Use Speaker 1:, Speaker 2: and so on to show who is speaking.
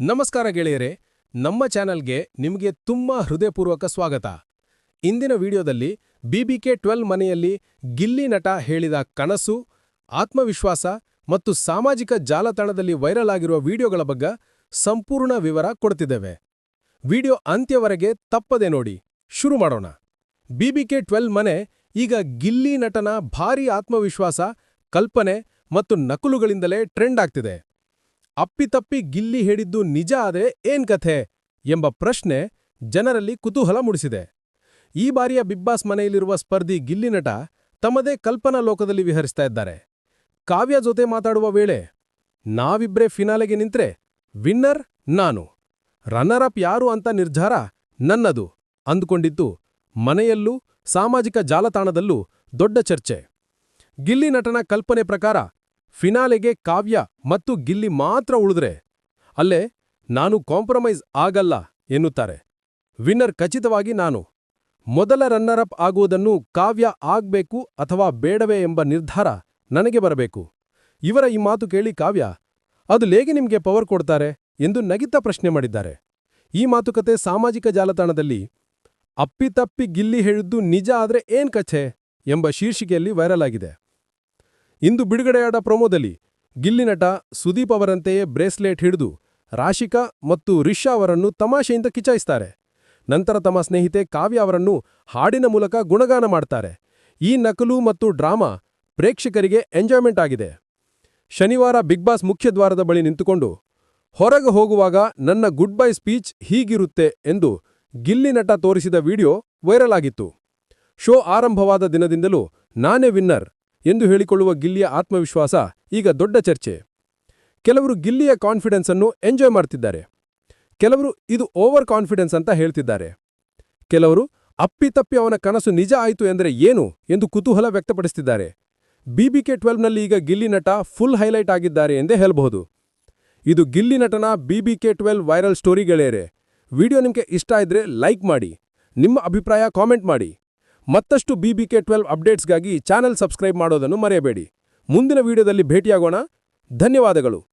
Speaker 1: ನಮಸ್ಕಾರ ಗೆಳೆಯರೆ, ನಮ್ಮ ಚಾನಲ್ಗೆ ನಿಮಗೆ ತುಂಬ ಹೃದಯಪೂರ್ವಕ ಸ್ವಾಗತ. ಇಂದಿನ ವಿಡಿಯೋದಲ್ಲಿ ಬಿಬಿಕೆ ಟ್ವೆಲ್ ಮನೆಯಲ್ಲಿ ಗಿಲ್ಲಿ ನಟ ಹೇಳಿದ ಕನಸು, ಆತ್ಮವಿಶ್ವಾಸ ಮತ್ತು ಸಾಮಾಜಿಕ ಜಾಲತಾಣದಲ್ಲಿ ವೈರಲ್ ಆಗಿರುವ ವಿಡಿಯೋಗಳ ಬಗ್ಗೆ ಸಂಪೂರ್ಣ ವಿವರ ಕೊಡ್ತಿದ್ದೇವೆ. ವಿಡಿಯೋ ಅಂತ್ಯವರೆಗೆ ತಪ್ಪದೆ ನೋಡಿ, ಶುರು ಮಾಡೋಣ. ಬಿಬಿಕೆ ಟ್ವೆಲ್ ಮನೆ ಈಗ ಗಿಲ್ಲಿ ನಟನ ಭಾರೀ ಆತ್ಮವಿಶ್ವಾಸ, ಕಲ್ಪನೆ ಮತ್ತು ನಕಲುಗಳಿಂದಲೇ ಟ್ರೆಂಡ್ ಆಗ್ತಿದೆ. ಅಪ್ಪಿತಪ್ಪಿ ಗಿಲ್ಲಿ ಹೇಳಿದ್ದು ನಿಜ ಆದರೆ ಏನ್ ಕಥೆ ಎಂಬ ಪ್ರಶ್ನೆ ಜನರಲ್ಲಿ ಕುತೂಹಲ ಮೂಡಿಸಿದೆ. ಈ ಬಾರಿಯ ಬಿಗ್ ಬಾಸ್ ಮನೆಯಲ್ಲಿರುವ ಸ್ಪರ್ಧಿ ಗಿಲ್ಲಿ ನಟ ತಮ್ಮದೇ ಕಲ್ಪನಾ ಲೋಕದಲ್ಲಿ ವಿಹರಿಸ್ತಾ ಇದ್ದಾರೆ. ಕಾವ್ಯ ಜೊತೆ ಮಾತಾಡುವ ವೇಳೆ, ನಾವಿಬ್ರೇ ಫಿನಾಲೆಗೆ ನಿಂತ್ರೆ ವಿನ್ನರ್ ನಾನು ರನ್ನರ್ ಅಪ್ ಯಾರು ಅಂತ ನಿರ್ಧಾರ ನನ್ನದು ಅಂದುಕೊಂಡಿದ್ದು ಮನೆಯಲ್ಲೂ ಸಾಮಾಜಿಕ ಜಾಲತಾಣದಲ್ಲೂ ದೊಡ್ಡ ಚರ್ಚೆ. ಗಿಲ್ಲಿ ನಟನ ಕಲ್ಪನೆ ಪ್ರಕಾರ ಫಿನಾಲೆಗೆ ಕಾವ್ಯ ಮತ್ತು ಗಿಲ್ಲಿ ಮಾತ್ರ ಉಳಿದ್ರೆ ಅಲ್ಲೇ ನಾನು ಕಾಂಪ್ರಮೈಸ್ ಆಗಲ್ಲ ಎನ್ನುತ್ತಾರೆ. ವಿನ್ನರ್ ಖಚಿತವಾಗಿ ನಾನು ಮೊದಲ ರನ್ನರ್ ಅಪ್ ಆಗುವುದನ್ನು ಕಾವ್ಯ ಆಗ್ಬೇಕು ಅಥವಾ ಬೇಡವೇ ಎಂಬ ನಿರ್ಧಾರ ನನಗೆ ಬರಬೇಕು. ಇವರ ಈ ಮಾತು ಕೇಳಿ ಕಾವ್ಯ, ಅದು ಲೇಗೆ ನಿಮಗೆ ಪವರ್ ಕೊಡ್ತಾರೆ ಎಂದು ನಗಿತ ಪ್ರಶ್ನೆ ಮಾಡಿದ್ದಾರೆ. ಈ ಮಾತುಕತೆ ಸಾಮಾಜಿಕ ಜಾಲತಾಣದಲ್ಲಿ ಅಪ್ಪಿತಪ್ಪಿ ಗಿಲ್ಲಿ ಹೇಳಿದ್ದು ನಿಜ ಆದರೆ ಏನ್ ಕಛೆ ಎಂಬ ಶೀರ್ಷಿಕೆಯಲ್ಲಿ ವೈರಲ್ ಆಗಿದೆ. ಇಂದು ಬಿಡುಗಡೆಯಾದ ಪ್ರೊಮೋದಲ್ಲಿ ಗಿಲ್ಲಿ ನಟ ಸುದೀಪ್ ಅವರಂತೆಯೇ ಬ್ರೇಸ್ಲೆಟ್ ಹಿಡಿದು ರಾಶಿಕಾ ಮತ್ತು ರಿಷಾ ಅವರನ್ನು ತಮಾಷೆಯಿಂದ ಕಿಚಾಯಿಸ್ತಾರೆ. ನಂತರ ತಮ್ಮ ಸ್ನೇಹಿತೆ ಕಾವ್ಯ ಅವರನ್ನು ಹಾಡಿನ ಮೂಲಕ ಗುಣಗಾನ ಮಾಡ್ತಾರೆ. ಈ ನಕಲು ಮತ್ತು ಡ್ರಾಮಾ ಪ್ರೇಕ್ಷಕರಿಗೆ ಎಂಜಾಯ್ಮೆಂಟ್ ಆಗಿದೆ. ಶನಿವಾರ ಬಿಗ್ ಬಾಸ್ ಮುಖ್ಯದ್ವಾರದ ಬಳಿ ನಿಂತುಕೊಂಡು, ಹೊರಗೆ ಹೋಗುವಾಗ ನನ್ನ ಗುಡ್ ಬೈ ಸ್ಪೀಚ್ ಹೀಗಿರುತ್ತೆ ಎಂದು ಗಿಲ್ಲಿ ನಟ ತೋರಿಸಿದ ವಿಡಿಯೋ ವೈರಲ್ ಆಗಿತ್ತು. ಶೋ ಆರಂಭವಾದ ದಿನದಿಂದಲೂ ನಾನೇ ವಿನ್ನರ್. ಎಂದು ಹೇಳಿಕೊಳ್ಳುವ ಗಿಲ್ಲಿಯ ಆತ್ಮವಿಶ್ವಾಸ ಈಗ ದೊಡ್ಡ ಚರ್ಚೆ. ಕೆಲವರು ಗಿಲ್ಲಿಯ ಕಾನ್ಫಿಡೆನ್ಸ್ ಅನ್ನು ಎಂಜಾಯ್ ಮಾಡ್ತಿದ್ದಾರೆ. ಕೆಲವರು ಇದು ಓವರ್ ಕಾನ್ಫಿಡೆನ್ಸ್ ಅಂತ ಹೇಳ್ತಿದ್ದಾರೆ. ಕೆಲವರು ಅಪ್ಪಿತಪ್ಪಿ ಅವನ ಕನಸು ನಿಜ ಆಯಿತು ಎಂದರೆ ಏನು ಎಂದು ಕುತೂಹಲ ವ್ಯಕ್ತಪಡಿಸುತ್ತಿದ್ದಾರೆ ಬಿಬಿಕೆ ಟ್ವೆಲ್ವ್ನಲ್ಲಿ ಈಗ ಗಿಲ್ಲಿ ನಟ ಫುಲ್ ಹೈಲೈಟ್ ಆಗಿದ್ದಾರೆ ಎಂದೇ ಹೇಳಬಹುದು. ಇದು ಗಿಲ್ಲಿ ನಟನ ಬಿಬಿಕೆ ಟ್ವೆಲ್ವ್ ವೈರಲ್ ಸ್ಟೋರಿ ಗೆಳೆಯರೆ. ವಿಡಿಯೋ ನಿಮಗೆ ಇಷ್ಟ ಇದ್ರೆ ಲೈಕ್ ಮಾಡಿ. ನಿಮ್ಮ ಅಭಿಪ್ರಾಯ ಕಾಮೆಂಟ್ ಮಾಡಿ. ಮತ್ತಷ್ಟು ಬಿಬಿಕೆ ಟ್ವೆಲ್ವ್ ಅಪ್ಡೇಟ್ಸ್ಗಾಗಿ ಚಾನೆಲ್ ಸಬ್ಸ್ಕ್ರೈಬ್ ಮಾಡೋದನ್ನು ಮರೆಯಬೇಡಿ. ಮುಂದಿನ ವಿಡಿಯೋದಲ್ಲಿ ಭೇಟಿಯಾಗೋಣ. ಧನ್ಯವಾದಗಳು.